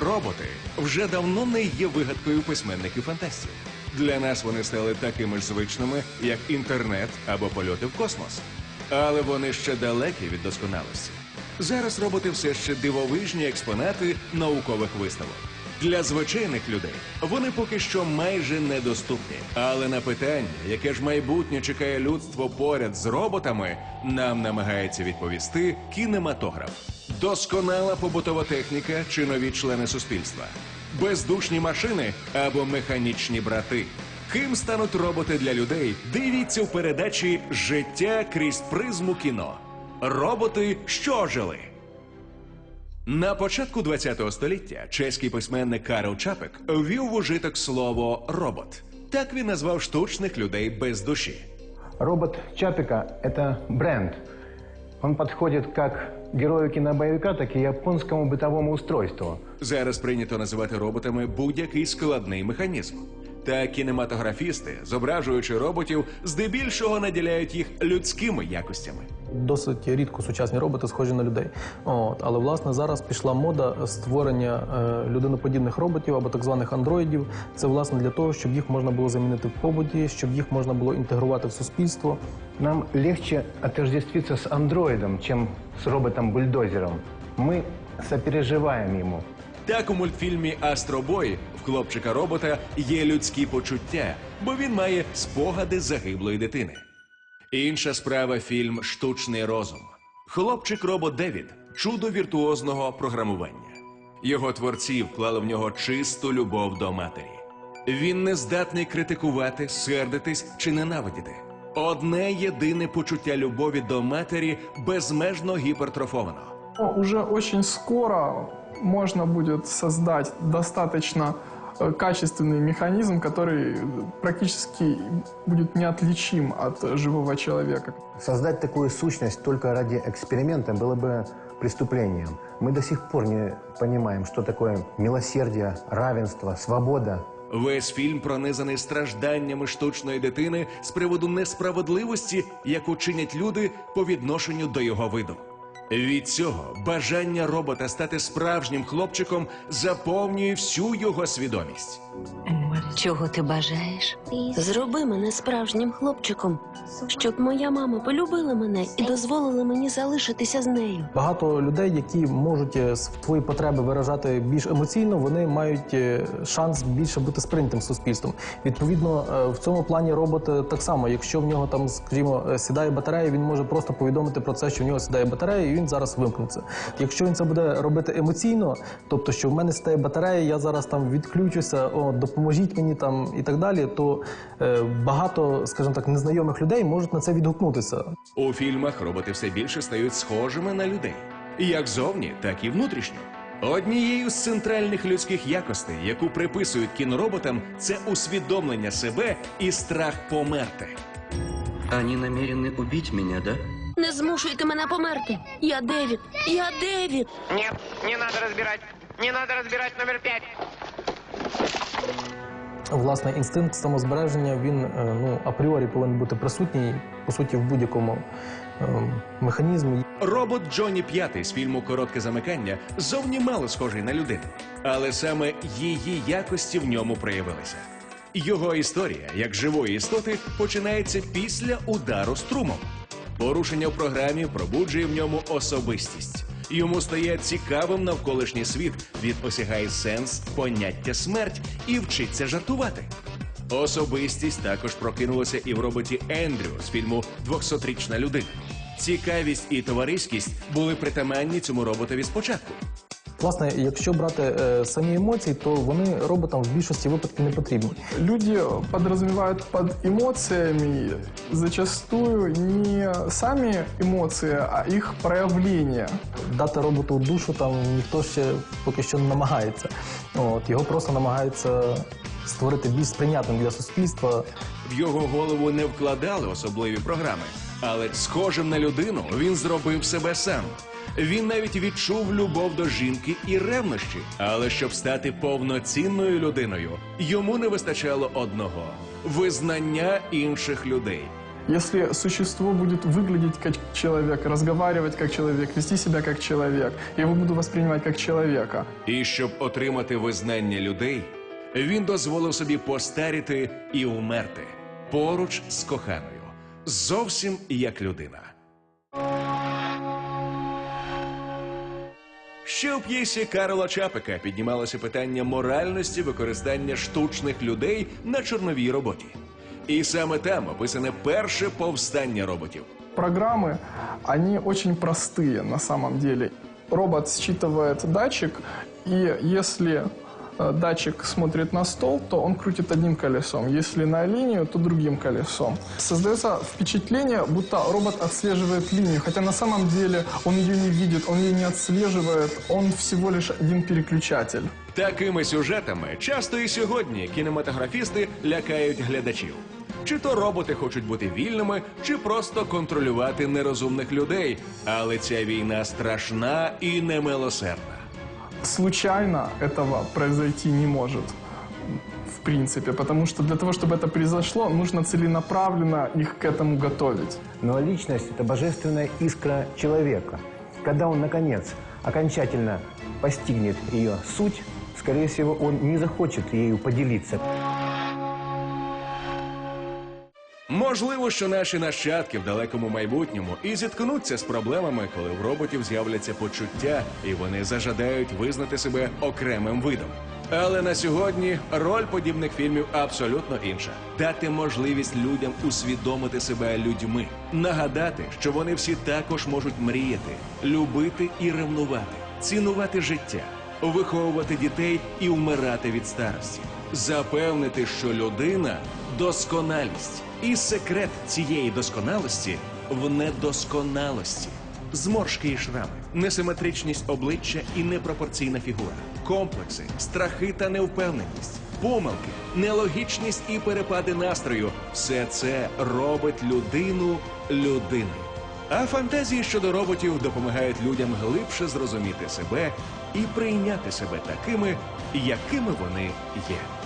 Роботи вже давно не є вигадкою письменників фантастів. Для нас вони стали такими ж звичними, як інтернет або польоти в космос. Але вони ще далекі від досконалості. Зараз роботи все ще дивовижні експонати наукових виставок. Для звичайних людей вони поки що майже недоступні. Але на питання, яке ж майбутнє чекає людство поряд з роботами, нам намагається відповісти кінематограф. Досконала побутова техніка чи нові члени суспільства, бездушні машини або механічні брати. Ким стануть роботи для людей? Дивіться в передачі Життя крізь призму кіно. Роботи, що жили. На початку ХХ століття чеський письменник Карл Чапек ввів в ужиток слово робот. Так він назвав штучних людей без душі. Робот Чапика – это бренд. Он подходит как герою кінобойовика, так і японському бытовому устройству. Зараз прийнято називати роботами будь-який складний механізм. Та кінематографісти, зображуючи роботів, здебільшого наділяють їх людськими якостями. Досить рідко сучасні роботи схожі на людей. От, але власне зараз пішла мода створення е, людиноподібних роботів або так званих андроїдів. Це власне для того, щоб їх можна було замінити в побуті, щоб їх можна було інтегрувати в суспільство. Нам легче отождествиться с андроидом, чем с роботом-бульдозером. Мы сопереживаем ему. Так у мультфільмі Астробой в хлопчика робота є людські почуття, бо він має спогади загиблої дитини. Інша справа фільм Штучний розум. Хлопчик робот Девід чудо віртуозного програмування. Його творці вклали в нього чисту любов до матері. Він не здатний критикувати, сердитись чи ненавидіти. Одне єдине почуття любові до матері безмежно гіпертрофовано. Уже очень скоро можно будет создать достаточно э, качественный механизм, который практически будет неотличим от живого человека. Создать такую сущность только ради эксперимента было бы преступлением. Мы до сих пор не понимаем, что такое милосердие, равенство, свобода. Весь фільм пронизаний стражданнями штучної дитини з приводу несправедливості, яку чинять люди по відношенню до його виду. Від цього бажання робота стати справжнім хлопчиком заповнює всю його свідомість. Чого ти бажаєш? Зроби мене справжнім хлопчиком, щоб моя мама полюбила мене і дозволила мені залишитися з нею. Багато людей, які можуть е, свої потреби виражати більш емоційно, вони мають е, шанс більше бути сприйнятим суспільством. Відповідно, е, в цьому плані робот так само. Якщо в нього там, скажімо, сідає батарея, він може просто повідомити про це, що в нього сідає батарея, і він зараз вимкнеться. Якщо він це буде робити емоційно, тобто, що в мене сідає батарея, я зараз там відключуся, о, допоможіть мені там і так далі, то е, багато, скажімо так, незнайомих людей можуть на це відгукнутися. У фільмах роботи все більше стають схожими на людей, як зовні, так і внутрішньо. Однією з центральних людських якостей, яку приписують кінороботам, це усвідомлення себе і страх померти. Они намерены убить меня, да? Не змушуйте мене померти. Я Девід. Я Девід. Нет, не надо разбирать. Не надо разбирать номер пять. Власне, інстинкт самозбереження він е, ну апріорі повинен бути присутній по суті в будь-якому е, механізмі. Робот Джонні П'ятий з фільму Коротке замикання зовні мало схожий на людину, але саме її якості в ньому проявилися. Його історія, як живої істоти, починається після удару струмом. Порушення в програмі пробуджує в ньому особистість. Йому стає цікавим навколишній світ, він осягає сенс поняття смерть і вчиться жартувати. Особистість також прокинулася і в роботі Ендрю з фільму «200-річна людина. Цікавість і товариськість були притаманні цьому роботові спочатку. Власне, якщо брати е, самі емоції, то вони роботам в більшості випадків не потрібні. Люди подразумевают под эмоциями зачастую не сами эмоции, а их проявление. Дати роботу душу там ніхто ще поки що не намагається. От його просто намагаються створити більш сприйнятним для суспільства. В його голову не вкладали особливі програми, але схожим на людину він зробив себе сам. Він навіть відчув любов до жінки і ревнощі. Але щоб стати повноцінною людиною, йому не вистачало одного визнання інших людей. Если существо будет выглядеть как человек, разговаривать как человек, вести себя как человек, я его буду воспринимать как человека. І щоб отримати визнання людей, він дозволив собі постаріти і умерти поруч з коханою, зовсім як людина. Ще у п'єсі Карла Чапика піднімалося питання моральності використання штучних людей на чорновій роботі. І саме там описане перше повстання роботів. Программы, они очень простые на самом деле. Робот считывает датчик, и если э, датчик смотрит на стол, то он крутит одним колесом. Если на линию, то другим колесом. Создается впечатление, будто робот отслеживает линию, хотя на самом деле он ее не видит, он ее не отслеживает, он всего лишь один переключатель. Такими сюжетами часто і сьогодні кінематографісти лякають глядачів. Чи то роботи хочуть бути вільними, чи просто контролювати нерозумних людей. Але ця війна страшна і немилосердна. Случайно этого произойти не может. В принципе, потому что для того, чтобы это произошло, нужно целенаправленно их к этому готовить. Но личность – это божественная искра человека. Когда он, наконец, окончательно постигнет ее суть, скорее всего, он не захочет ею поделиться. Можливо, що наші нащадки в далекому майбутньому і зіткнуться з проблемами, коли в роботів з'являться почуття, і вони зажадають визнати себе окремим видом. Але на сьогодні роль подібних фільмів абсолютно інша: дати можливість людям усвідомити себе людьми, нагадати, що вони всі також можуть мріяти, любити і ревнувати, цінувати життя, виховувати дітей і вмирати від старості, запевнити, що людина досконалість, і секрет цієї досконалості в недосконалості. Зморшки і шрами, несиметричність обличчя і непропорційна фігура, комплекси, страхи та невпевненість, помилки, нелогічність і перепади настрою все це робить людину людиною. А фантазії щодо роботів допомагають людям глибше зрозуміти себе і прийняти себе такими, якими вони є.